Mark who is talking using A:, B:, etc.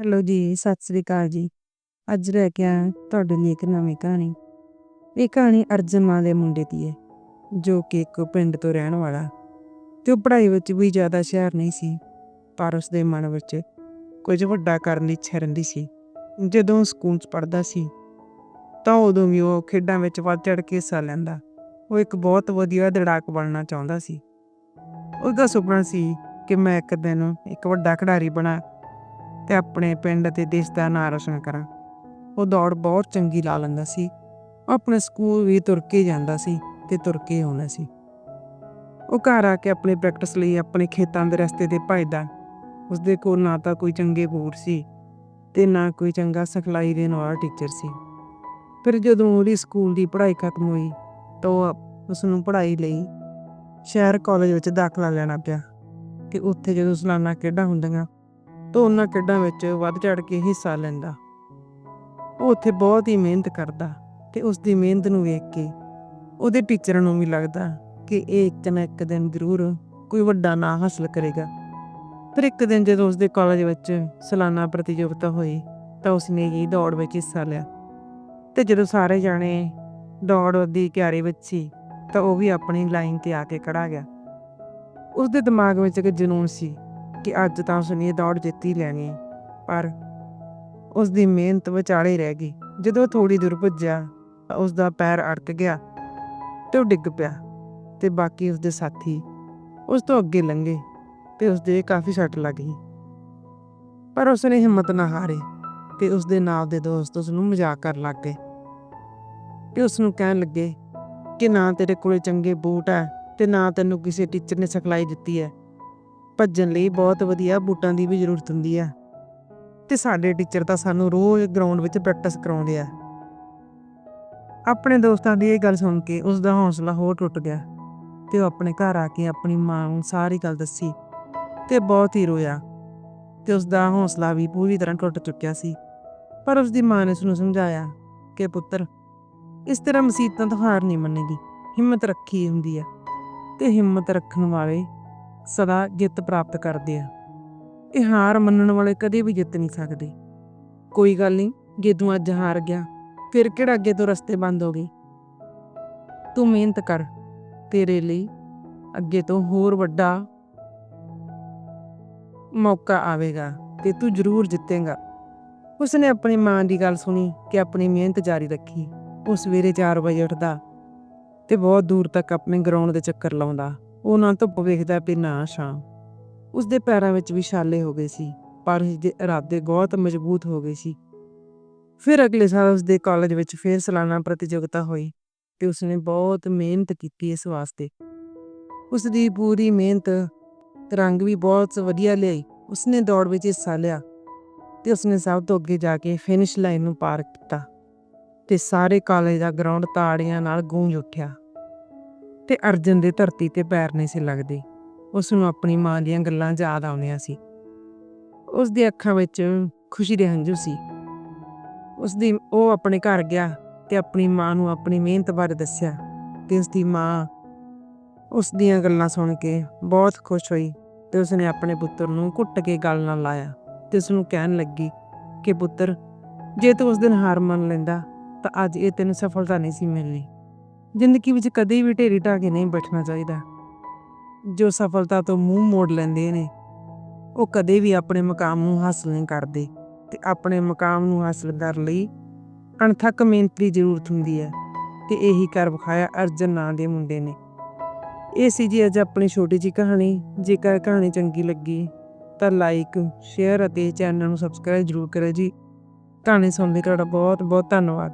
A: Hello ਜੀ, ਸਤਿ ਸ੍ਰੀ ਅਕਾਲ ਜੀ। ਅੱਜ ਲੈ ਕੇ ਆਇਆ ਤੁਹਾਡੇ ਲਈ ਇੱਕ ਨਵੀਂ ਕਹਾਣੀ। ਇਹ ਕਹਾਣੀ ਅਰਜਨ ਮਾਂ ਦੇ ਮੁੰਡੇ ਦੀ ਹੈ, ਜੋ ਕਿ ਇੱਕ ਪਿੰਡ ਤੋਂ ਰਹਿਣ ਵਾਲਾ। ਤੇ ਉਹ ਪੜ੍ਹਾਈ ਵਿੱਚ ਵੀ ਜ਼ਿਆਦਾ ਹੁਸ਼ਿਆਰ ਨਹੀਂ ਸੀ, ਪਰ ਉਸ ਦੇ ਮਨ ਵਿੱਚ ਕੁਝ ਵੱਡਾ ਕਰਨ ਦੀ ਇੱਛਾ ਰਹਿੰਦੀ ਸੀ। ਜਦੋਂ ਸਕੂਲ 'ਚ ਪੜ੍ਹਦਾ ਸੀ, ਤਾਂ ਉਦੋਂ ਵੀ ਉਹ ਖੇਡਾਂ ਵਿੱਚ ਵੱਧ ਚੜ੍ਹ ਕੇ ਹਿੱਸਾ ਲੈਂਦਾ। ਉਹ ਇੱਕ ਬਹੁਤ ਵਧੀਆ ਦੜਾਕ ਬਣਨਾ ਚਾਹੁੰਦਾ ਸੀ। ਉਹਦਾ ਸੁਪਨਾ ਸੀ ਕਿ ਮੈਂ ਇੱਕ ਦਿਨ ਇੱਕ ਵੱਡਾ ਖਿਡਾਰੀ ਬਣਾ ਤੇ ਆਪਣੇ ਪਿੰਡ ਅਤੇ ਦੇਸ਼ ਦਾ ਨਾਂ ਰੋਸ਼ਨ ਕਰਾਂ। ਉਹ ਦੌੜ ਬਹੁਤ ਚੰਗੀ ਲਾ ਲੈਂਦਾ ਸੀ। ਉਹ ਆਪਣੇ ਸਕੂਲ ਵੀ ਤੁਰ ਕੇ ਜਾਂਦਾ ਸੀ ਤੇ ਤੁਰ ਕੇ ਆਉਂਦਾ ਸੀ। ਉਹ ਘਰ ਆ ਕੇ ਆਪਣੀ ਪ੍ਰੈਕਟਿਸ ਲਈ ਆਪਣੇ ਖੇਤਾਂ ਦੇ ਰਸਤੇ ਤੇ ਭੱਜਦਾ। ਉਸਦੇ ਕੋਲ ਨਾ ਤਾਂ ਕੋਈ ਚੰਗੇ ਬੂਟ ਸੀ ਤੇ ਨਾ ਕੋਈ ਚੰਗਾ ਸਿਖਲਾਈ ਦੇਣ ਵਾਲਾ ਟੀਚਰ ਸੀ। ਫਿਰ ਜਦੋਂ ਉਹਦੀ ਸਕੂਲ ਦੀ ਪੜ੍ਹਾਈ ਖਤਮ ਹੋਈ ਤਾਂ ਉਹ ਉਸ ਨੂੰ ਪੜ੍ਹਾਈ ਲਈ ਸ਼ਹਿਰ ਕਾਲਜ ਵਿੱਚ ਦਾਖਲਾ ਲੈਣਾ ਪਿਆ ਕਿ ਉੱਥੇ ਜਦੋਂ ਸਲਾਨਾ ਖੇਡਾਂ ਹੁੰਦੀਆਂ ਤਾਂ ਉਹਨਾਂ ਖੇਡਾਂ ਵਿੱਚ ਵੱਧ ਚੜ ਕੇ ਹਿੱਸਾ ਲੈਂਦਾ। ਉਹ ਉੱਥੇ ਬਹੁਤ ਹੀ ਮਿਹਨਤ ਕਰਦਾ ਤੇ ਉਸ ਦੀ ਮਿਹਨਤ ਨੂੰ ਵੇਖ ਕੇ ਉਹਦੇ ਟੀਚਰਾਂ ਨੂੰ ਵੀ ਲੱਗਦਾ ਕਿ ਇਹ ਇੱਕ ਨਾ ਇੱਕ ਦਿਨ ਜ਼ਰੂਰ ਕੋਈ ਵੱਡਾ ਨਾਂ ਹਾਸਲ ਕਰੇਗਾ। ਪਰ ਇੱਕ ਦਿਨ ਜਦੋਂ ਉਸਦੇ ਕਾਲਜ ਵਿੱਚ ਸਾਲਾਨਾ ਪ੍ਰਤੀਯੋਗਤਾ ਹੋਈ ਤਾਂ ਉਸਨੇ ਹੀ ਦੌੜ ਵਿੱਚ ਹਿੱਸਾ ਲਿਆ ਤੇ ਜਦੋਂ ਸਾਰੇ ਜਾਣੇ ਦੌੜ ਦੀ ਤਿਆਰੀ ਵਿੱਚ ਸੀ ਤਾਂ ਉਹ ਵੀ ਆਪਣੀ ਲਾਈਨ ਤੇ ਆ ਕੇ ਖੜਾ ਗਿਆ। ਉਸਦੇ ਦਿਮਾਗ ਵਿੱਚ ਇੱਕ ਜਨੂਨ ਸੀ ਕਿ ਅੱਜ ਤਾਂ ਉਸਨੇ ਇਹ ਦੌੜ ਜਿੱਤੀ ਲੈਣੀ। ਪਰ ਉਸ ਦੀ ਮਿਹਨਤ ਵਿਚਾਲੇ ਰਹਿ ਗਈ। ਜਦੋਂ ਥੋੜੀ ਦੂਰ ਭੱਜਿਆ, ਤਾਂ ਉਸ ਦਾ ਪੈਰ ਅੜਕ ਗਿਆ ਤੇ ਉਹ ਡਿੱਗ ਪਿਆ ਤੇ ਬਾਕੀ ਉਸਦੇ ਸਾਥੀ ਉਸ ਤੋਂ ਅੱਗੇ ਲੰਘੇ ਤੇ ਉਸਦੇ ਕਾਫੀ ਸੱਟ ਲੱਗ ਗਈ। ਪਰ ਉਸਨੇ ਹਿੰਮਤ ਨਾ ਹਾਰੀ ਤੇ ਉਸਦੇ ਨਾਲ ਦੇ ਦੋਸਤ ਉਸ ਨੂੰ ਮਜ਼ਾਕ ਕਰਨ ਲੱਗ ਗਏ ਤੇ ਉਸ ਨੂੰ ਕਹਿਣ ਲੱਗੇ ਕਿ ਨਾ ਤੇਰੇ ਕੋਲੇ ਚੰਗੇ ਬੂਟ ਹੈ ਤੇ ਨਾ ਤੈਨੂੰ ਕਿਸੇ ਟੀਚਰ ਨੇ ਸਿਖਲਾਈ ਦਿੱਤੀ ਹੈ। ਭੱਜਣ ਲਈ ਬਹੁਤ ਵਧੀਆ ਬੂਟਾਂ ਦੀ ਵੀ ਜ਼ਰੂਰਤ ਹੁੰਦੀ ਹੈ ਤੇ ਸਾਡੇ ਟੀਚਰ ਤਾਂ ਸਾਨੂੰ ਰੋਜ਼ ਗਰਾਊਂਡ ਵਿੱਚ ਪ੍ਰੈਕਟਿਸ ਕਰਾਉਂਦੇ ਆ। ਆਪਣੇ ਦੋਸਤਾਂ ਦੀ ਇਹ ਗੱਲ ਸੁਣ ਕੇ ਉਸ ਦਾ ਹੌਸਲਾ ਹੋਰ ਟੁੱਟ ਗਿਆ ਤੇ ਉਹ ਆਪਣੇ ਘਰ ਆ ਕੇ ਆਪਣੀ ਮਾਂ ਨੂੰ ਸਾਰੀ ਗੱਲ ਦੱਸੀ ਤੇ ਬਹੁਤ ਹੀ ਰੋਇਆ ਤੇ ਉਸ ਦਾ ਹੌਸਲਾ ਵੀ ਪੂਰੀ ਤਰ੍ਹਾਂ ਟੁੱਟ ਚੁੱਕਿਆ ਸੀ। ਪਰ ਉਸ ਦੀ ਮਾਂ ਨੇ ਉਸ ਨੂੰ ਸਮਝਾਇਆ ਕਿ ਪੁੱਤਰ, ਇਸ ਤਰ੍ਹਾਂ ਮੁਸੀਬਤਾਂ ਤੋਂ ਹਾਰ ਨਹੀਂ ਮੰਨੇਗੀ, ਹਿੰਮਤ ਰੱਖੀ ਹੁੰਦੀ ਹੈ ਤੇ ਹਿੰਮਤ ਰੱਖਣ ਵਾਲੇ ਸਦਾ ਜਿੱਤ ਪ੍ਰਾਪਤ ਕਰਦੇ ਆ। ਇਹ ਹਾਰ ਮੰਨਣ ਵਾਲੇ ਕਦੇ ਵੀ ਜਿੱਤ ਨਹੀਂ ਸਕਦੇ। ਕੋਈ ਗੱਲ ਨਹੀਂ, ਜੇ ਤੂੰ ਅੱਜ ਹਾਰ ਗਿਆ, ਫਿਰ ਕਿਹੜਾ ਅੱਗੇ ਤੋਂ ਰਸਤੇ ਬੰਦ ਹੋ ਗਏ? ਤੂੰ ਮਿਹਨਤ ਕਰ, ਤੇਰੇ ਲਈ ਅੱਗੇ ਤੋਂ ਹੋਰ ਵੱਡਾ ਮੌਕਾ ਆਵੇਗਾ ਤੇ ਤੂੰ ਜ਼ਰੂਰ ਜਿੱਤੇਗਾ। ਉਸਨੇ ਆਪਣੀ ਮਾਂ ਦੀ ਗੱਲ ਸੁਣੀ ਕਿ ਆਪਣੀ ਮਿਹਨਤ ਜਾਰੀ ਰੱਖੀ। ਉਹ ਸਵੇਰੇ 4 ਵਜੇ ਉੱਠਦਾ ਤੇ ਬਹੁਤ ਦੂਰ ਤੱਕ ਆਪਣੇ ਗਰਾਊਂਡ ਦੇ ਚੱਕਰ ਲਾਉਂਦਾ। ਉਹ ਨਾ ਧੁੱਪ ਵੇਖਦਾ ਤੇ ਨਾ ਛਾਂ ਉਸਦੇ ਪੈਰਾਂ ਵਿੱਚ ਵੀ ਛਾਲੇ ਹੋ ਗਏ ਸੀ, ਪਰ ਉਸਦੇ ਇਰਾਦੇ ਬਹੁਤ ਮਜ਼ਬੂਤ ਹੋ ਗਏ ਸੀ। ਫਿਰ ਅਗਲੇ ਸਾਲ ਉਸਦੇ ਕਾਲਜ ਵਿੱਚ ਫੇਰ ਸਾਲਾਨਾ ਪ੍ਰਤੀਯੋਗਤਾ ਹੋਈ ਤੇ ਉਸਨੇ ਬਹੁਤ ਮਿਹਨਤ ਕੀਤੀ ਇਸ ਵਾਸਤੇ। ਉਸਦੀ ਪੂਰੀ ਮਿਹਨਤ ਰੰਗ ਵੀ ਬਹੁਤ ਵਧੀਆ ਲਿਆਈ। ਉਸਨੇ ਦੌੜ ਵਿੱਚ ਹਿੱਸਾ ਲਿਆ ਤੇ ਉਸਨੇ ਸਭ ਤੋਂ ਅੱਗੇ ਜਾ ਕੇ ਫਿਨਿਸ਼ ਲਾਈਨ ਨੂੰ ਪਾਰ ਕੀਤਾ ਤੇ ਸਾਰੇ ਕਾਲਜ ਦਾ ਗਰਾਊਂਡ ਤਾੜੀਆਂ ਨਾਲ ਗੂੰਜ ਉੱਠਿਆ। ਤੇ ਅਰਜਨ ਦੇ ਧਰਤੀ ਤੇ ਪੈਰ ਨਹੀਂ ਸੀ ਲੱਗਦੇ। ਉਸ ਨੂੰ ਆਪਣੀ ਮਾਂ ਦੀਆਂ ਗੱਲਾਂ ਯਾਦ ਆਉਂਦੀਆਂ ਸੀ। ਉਸ ਦੀ ਅੱਖਾਂ ਵਿੱਚ ਖੁਸ਼ੀ ਦੇ ਹੰਝੂ ਸੀ। ਉਸ ਦੀ ਉਹ ਆਪਣੇ ਘਰ ਗਿਆ ਤੇ ਆਪਣੀ ਮਾਂ ਨੂੰ ਆਪਣੀ ਮਿਹਨਤ ਬਾਰੇ ਦੱਸਿਆ ਤੇ ਉਸ ਦੀ ਮਾਂ ਉਸ ਦੀਆਂ ਗੱਲਾਂ ਸੁਣ ਕੇ ਬਹੁਤ ਖੁਸ਼ ਹੋਈ ਤੇ ਉਸਨੇ ਆਪਣੇ ਪੁੱਤਰ ਨੂੰ ਘੁੱਟ ਕੇ ਗੱਲ ਨਾਲ ਲਾਇਆ ਤੇ ਉਸ ਨੂੰ ਕਹਿਣ ਲੱਗੀ ਕਿ ਪੁੱਤਰ, ਜੇ ਤੂੰ ਉਸ ਦਿਨ ਹਾਰ ਮੰਨ ਲੈਂਦਾ ਤਾਂ ਅੱਜ ਇਹ ਤੈਨੂੰ ਸਫਲਤਾ ਨਹੀਂ ਸੀ ਮਿਲਣੀ। ਜ਼ਿੰਦਗੀ ਵਿੱਚ ਕਦੇ ਵੀ ਢੇਰੀ ਢਾਹ ਕੇ ਨਹੀਂ ਬੈਠਣਾ ਚਾਹੀਦਾ। ਜੋ ਸਫਲਤਾ ਤੋਂ ਮੂੰਹ ਮੋੜ ਲੈਂਦੇ ਨੇ, ਉਹ ਕਦੇ ਵੀ ਆਪਣੇ ਮਕਾਮ ਨੂੰ ਹਾਸਲ ਨਹੀਂ ਕਰਦੇ ਤੇ ਆਪਣੇ ਮਕਾਮ ਨੂੰ ਹਾਸਲ ਕਰਨ ਲਈ ਅਣਥੱਕ ਮਿਹਨਤ ਦੀ ਜ਼ਰੂਰਤ ਹੁੰਦੀ ਹੈ ਤੇ ਇਹੀ ਕਰ ਵਿਖਾਇਆ ਅਰਜਨ ਨਾਂ ਦੇ ਮੁੰਡੇ ਨੇ। ਇਹ ਸੀ ਜੀ ਅੱਜ ਆਪਣੀ ਛੋਟੀ ਜੀ ਕਹਾਣੀ। ਜੇਕਰ ਕਹਾਣੀ ਚੰਗੀ ਲੱਗੀ ਤਾਂ ਲਾਈਕ ਸ਼ੇਅਰ ਅਤੇ ਚੈਨਲ ਨੂੰ ਸਬਸਕ੍ਰਾਈਬ ਜ਼ਰੂਰ ਕਰਿਓ ਜੀ। ਕਹਾਣੀ ਸੁਣਨ ਲਈ ਤੁਹਾਡਾ ਬਹੁਤ ਬਹੁਤ ਧੰਨਵਾਦ।